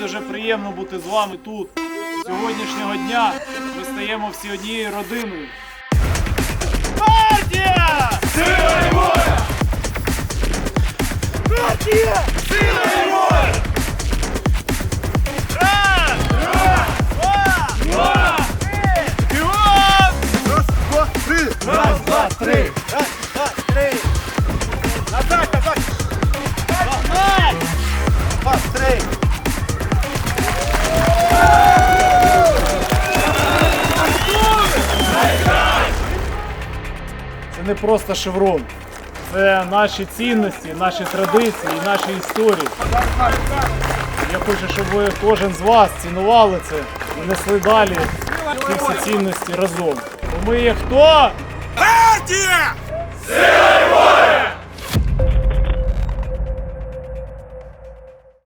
Дуже приємно бути з вами тут. Сьогоднішнього дня ми стаємо всі однією родиною. Партія! Сила і воля! Партія! Сила і воля! Раз! Два! Три! Раз, два, три! Раз, два! Раз! Два, три! Не просто шеврон. Це наші цінності, наші традиції, наші історії. Я хочу, щоб ви кожен з вас цінували це і несли далі ці всі цінності разом. Бо ми є хто? Партія!